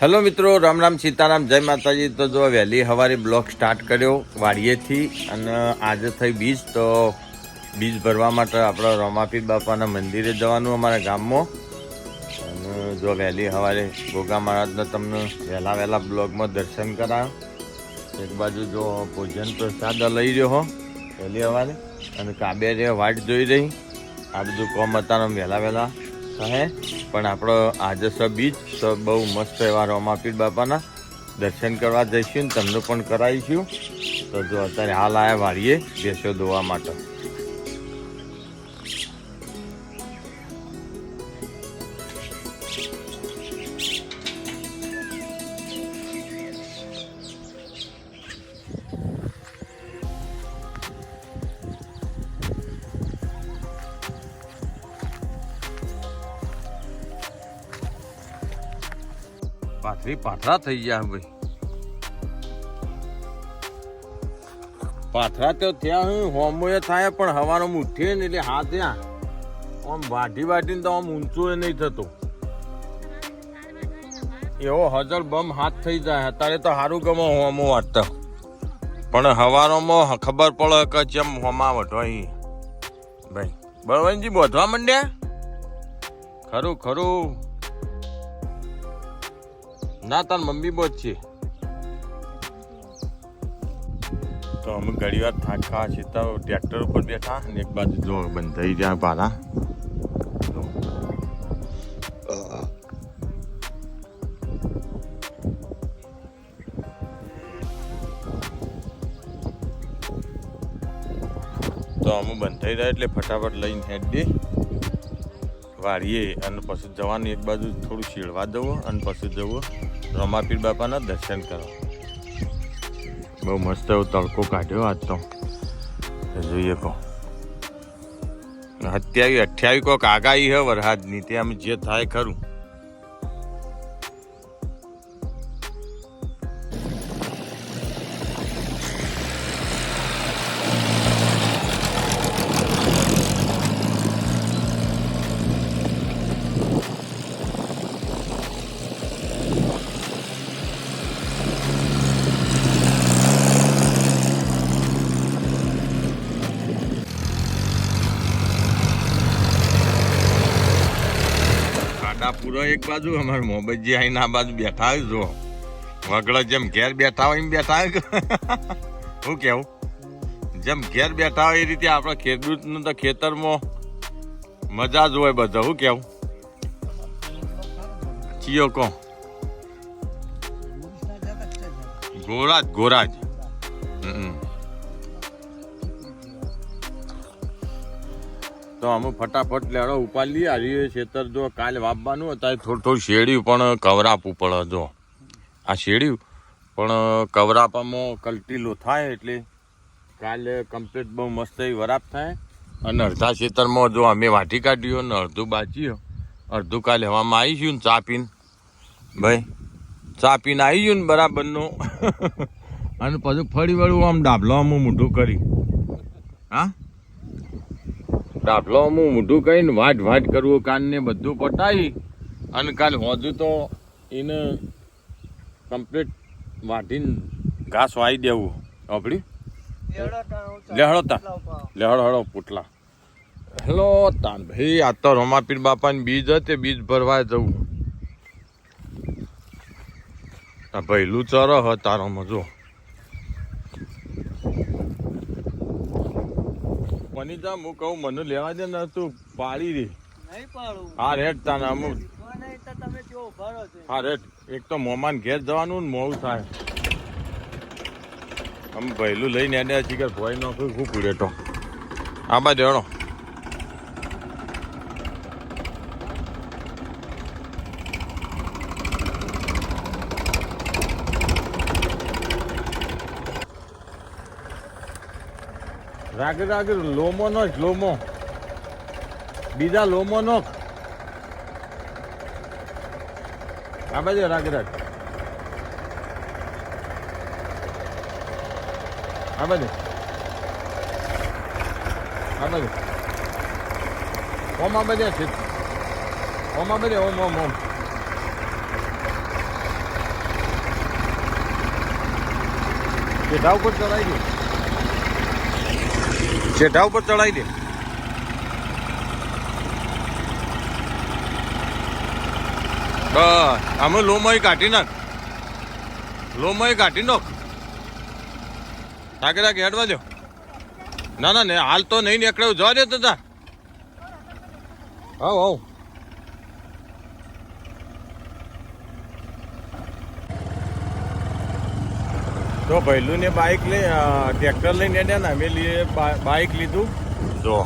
Hello મિત્રો, રામ રામ સીતારામ, જય માતાજી. તો જો વહેલી સવારે બ્લોક સ્ટાર્ટ કર્યો વાડીએથી અને આજે થઈ બીજ, તો બીજ ભરવા માટે આપણે રોમાપી બાપાના મંદિરે જવાનું અમારા ગામમાં. અને જો વહેલી સવારે ગોગા મહારાજના તમને વહેલા વહેલા બ્લોગમાં દર્શન કરાયો એક બાજુ જો ભોજન પ્રસાદ લઈ રહ્યો વહેલી સવારે અને કાબેરે વાટ જોઈ રહી. આ બધું કોમ હતા વહેલા વહેલા કહે પણ આપણો આજે સ બીચ તો બહુ મસ્ત એવા રોમાપીર બાપાના દર્શન કરવા જઈશું તમને પણ કરાવીશું. તો જો અત્યારે હાલ આયા વાળીએ બેસો ધોવા માટે. પાથરી પાથરા થઈ ગયા ભાઈ. પાથરા તો થયા હું, હોમોએ થાય, પણ હવાનો ઉઠીએ ને એટલે હા ત્યાં. આમ વાઢી વાઢીને તો આમ ઊંચો નહીં થતો. એવો હજર બમ હાથ થઈ જાય, અત્યારે તો સારું ગમો હોમો વાટતા પણ હવારોમાં ખબર પડે કે ચેમ હોમા વઢો ભાઈ, બળવંતજી, બોધવા માંડ્યા? ખરું ખરું. ના, તાર મમ્મી બહુ છે. તો અમે ઘણી વાર થાકા છે, તો ટ્રેક્ટર ઉપર બેઠા અને એક બાજુ જો બંધ થઈ જાય પાલા તો અમે બંધ થઈ જાય એટલે ફટાફટ લઈને હેડ વાળીએ અને પછી જવાનું એક બાજુ થોડું શીળવા દઉં અને પછી જવું. રમાપીર બાપાના દર્શન કરવા બહુ મસ્ત એવો તડકો કાઢ્યો આજ તો. જોઈએ કહો અત્યાવી અઠ્યાવીસ કોક આગાહી હે વરસાદની, તે આમ જે થાય ખરું. પૂરો એક બાજુ, અમારે મોબજી આવીને આ બાજુ બેઠા હોય જો વગડા જેમ ઘેર બેઠા હોય એમ બેઠા હોય. શું કેવું? જેમ ઘેર બેઠા હોય એ રીતે આપણે ખેડૂતનું તો ખેતરમાં મજા જ હોય બધા. શું કેવું? ચિયો કો ગોરાજ ગોરાજ. હમ. તો અમે ફટાફટ લેડો ઉપાડી લઈએ. આજે ખેતર જો કાલે વાપવાનું અત્યારે થોડું થોડું શેડ્યું પણ કવરાપવું પડે જો. આ શેડ્યું પણ કવરાપામાં કલટીલો થાય એટલે કાલે કમ્પ્લીટ બહુ મસ્ત એવી વરાપ થાય. અને અડધા ખેતરમાં જો અમે વાટી કાઢ્યું ને અડધું બાચીએ અડધું કાલે હવામાં આવી ગયું ને ચા પીને. ભાઈ, ચા પીને આવી ગયું ને બરાબરનું. અને પછી ફરી વળું આમ ડાબલો આમ મોઢું કરી. હા? ડાબલો હું મોઢું કહીને વાટ વાટ કરવું કાનને બધું પટાવી અને કાલ હોજુ તો એને કમ્પ્લીટ વાટીને ઘાસ વાઈ દેવું. આપણી લેહડો તા. લેહડો પુટલા. હેલો, તાન ભાઈ, આ તો રમાપીર બાપાની બીજ હતી, બીજ ભરવા જવું. આ ભૈલું ચરો હ તારામાં જો પનીતા હું કહું મને લેવા દે ને તું પાડી દે. નહીં પાડું. હા રેટ તાને અમુક હા. રેટ એક તો મોમાન ઘેર જવાનું ને મોવું થાય. આમ પહેલું લઈને એને શીખર ભોય નાખ્યું ખૂબ રેટો આ બાજુ રાગે રાગે લોમોનો જ લોમો. બીજા લોમોનો આ બાજુ રાગે, રાગ. આ બાજુ. આ બાજુ. ઓમ, આ બધે છે. ઓમ, આ બધે ઓમ ઓમ ઓમ. કે ડાવ પર ચલાવી ગયું ચેઢા ઉપર ચડાવી દે. બસ અમે લોમય કાઢી નાખ. લોમય કાઢી નાખ. તાકે તાકે હેડવા દો. ના ના, ને હાલ તો નહીં નીકળ્યો. જવા દે તો તા હા આવ તો ભૈલુંને બાઇક લઈ ટ્રેક્ટર લઈને ને અમે બાઇક લીધું. જો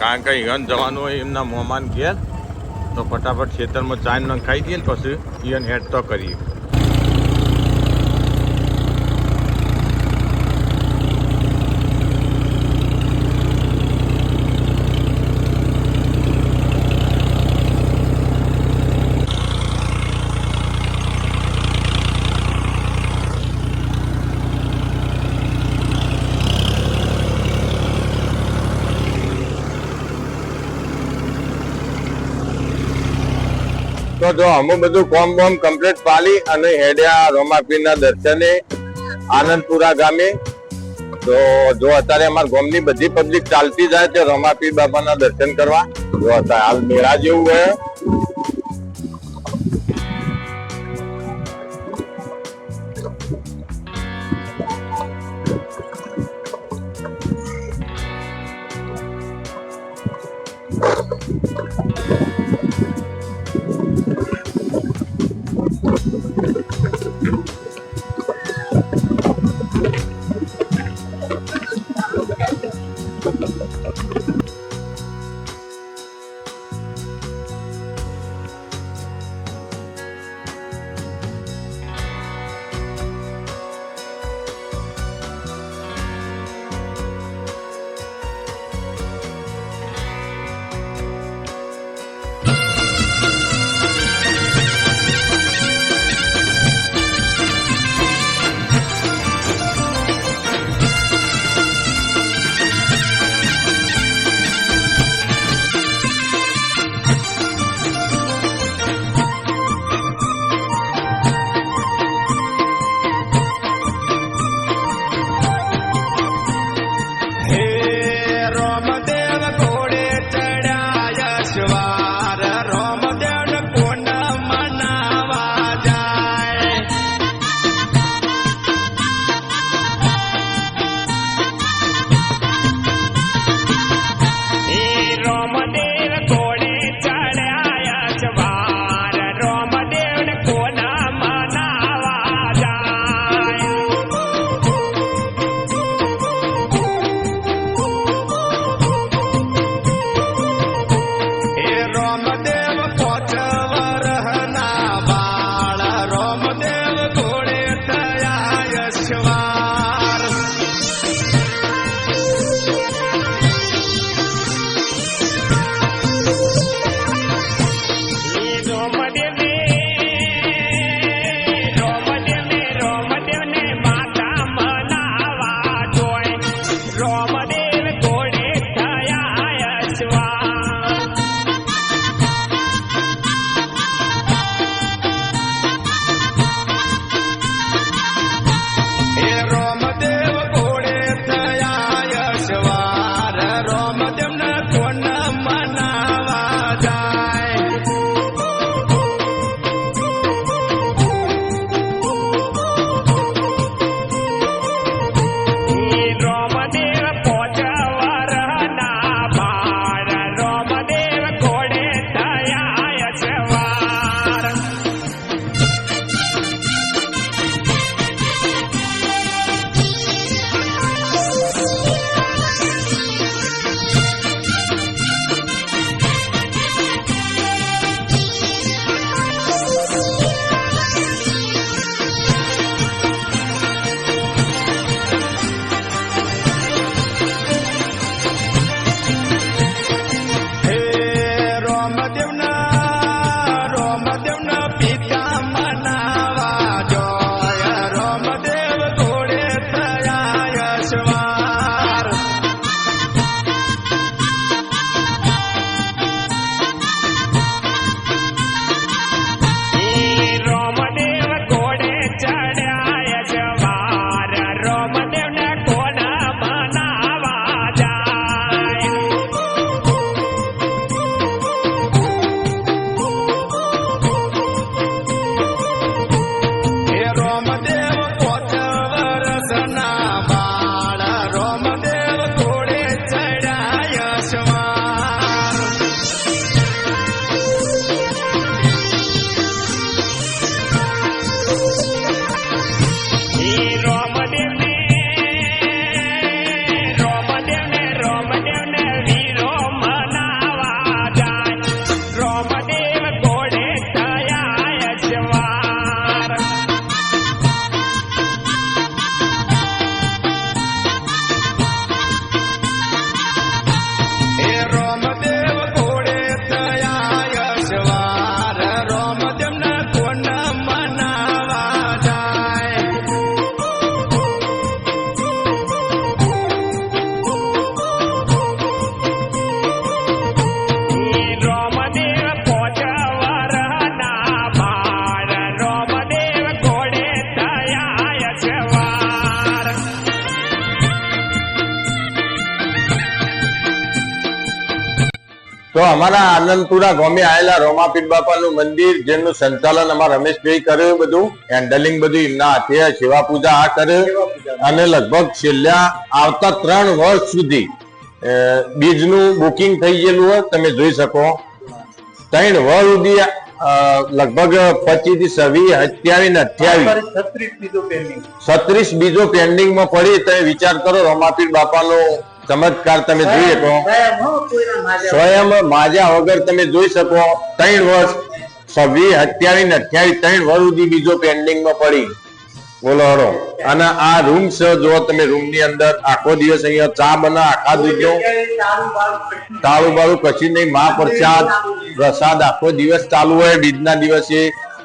કારણ કે ઈવન જવાનું હોય એમના મહેમાન ઘેર, તો ફટાફટ ખેતરમાં ચાઇન ખાઈ દઈએ ને પછી ઈવન હેડ તો કરીએ. તો જો અમે બધું કોમ બોમ કમ્પ્લીટ પાલી અને હેડ્યા રોમાપીરના દર્શને આનંદપુરા ગામે. તો જો અત્યારે અમારા ગામની બધી પબ્લિક ચાલતી જાય છે રોમાપીર બાબાના દર્શન કરવા. જો અત્યારે હાલ મેળા જેવું હે Chihuahua. તો અમારા આનંદપુરા ગામે આવેલા રોમાપીર બાપાનું મંદિર જેનું સંચાલન અમારા રમેશભાઈ કર્યું બધું. હેન્ડલિંગ બધું એમના હાથે સેવા પૂજા આ કર્યું અને લગભગ છેલ્લા આવતા ત્રણ વર્ષ સુધી બીજનું બુકિંગ થઈ ગયેલું હોય તમે જોઈ શકો. ત્રણ વર્ષ સુધી લગભગ પચીસથી છવ્વીસ અઠ્યાવીસ. અઠ્યાવીસ છત્રીસ બીજું પેન્ડિંગ છત્રીસ બીજો પેન્ડિંગમાં પડી તમે વિચાર કરો રોમાપીર બાપાનો ચમત્કાર તમે જોઈ શકો. સ્વયં માજા વગર. તમે જોઈ શકો. ત્રણ વર્ષ છવ્વીસ સત્યાવીસ અઠ્યાવીસ ત્રણ વર્ષ સુધી બીજો પેન્ડિંગમાં પડી. બોલો હરો અને આ રૂમ છે જો તમે રૂમની અંદર આખો દિવસ અહીંયા ચા બના આખા દૂધનો તાળું બાળું કશું નહીં. મા પ્રસાદ આખો દિવસ ચાલુ હોય બીજના દિવસે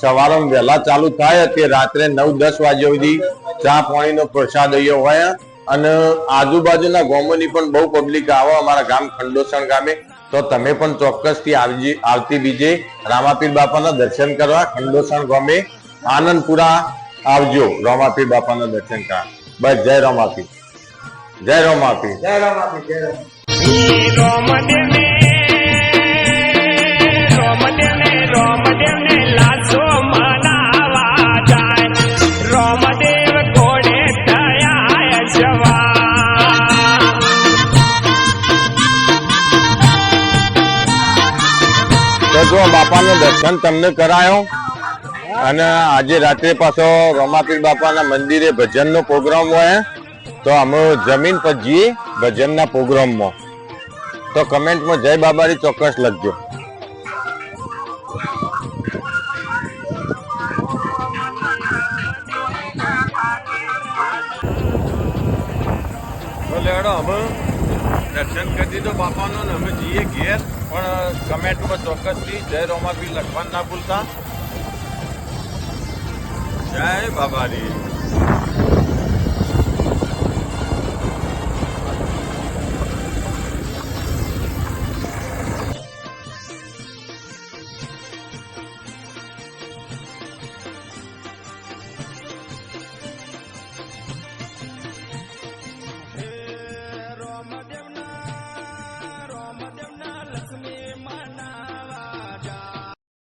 સવારે વહેલા ચાલુ થાય તે રાત્રે નવ દસ વાગ્યા સુધી ચા પાણીનો પ્રસાદ અહીંયા હોય. અને આજુબાજુના ગામોની પણ બહુ પબ્લિક આવે અમારા ગામ ખંડોસણ ગામે. તો તમે પણ ચોક્કસથી આવજી આવતી બીજે રામાપીર બાપાના દર્શન કરવા ખંડોસણ ગામે આનંદપુરા આવજો રામાપીર બાપાના દર્શન કરવા. બસ જય રામાપીર. જય રામાપીર. જય રામ આપી જય રામ તો બાપાનું દર્શન તમને કરાયો. અને આજે રાત્રે પાછો રમાપીર બાપાના મંદિરે ભજનનો પ્રોગ્રામ હોય, તો અમે જમીન પર જઈએ ભજનના પ્રોગ્રામમાં. તો કમેન્ટમાં જય બાબારી ચોક્કસ લખજો. લેડો અમે દર્શન કરી દીધો ને અમે જઈએ ઘેર, પણ કમેન્ટમાં ચોક્કસથી જય રોમાપીર લખવાનું ના ભૂલતા. જય બાબારી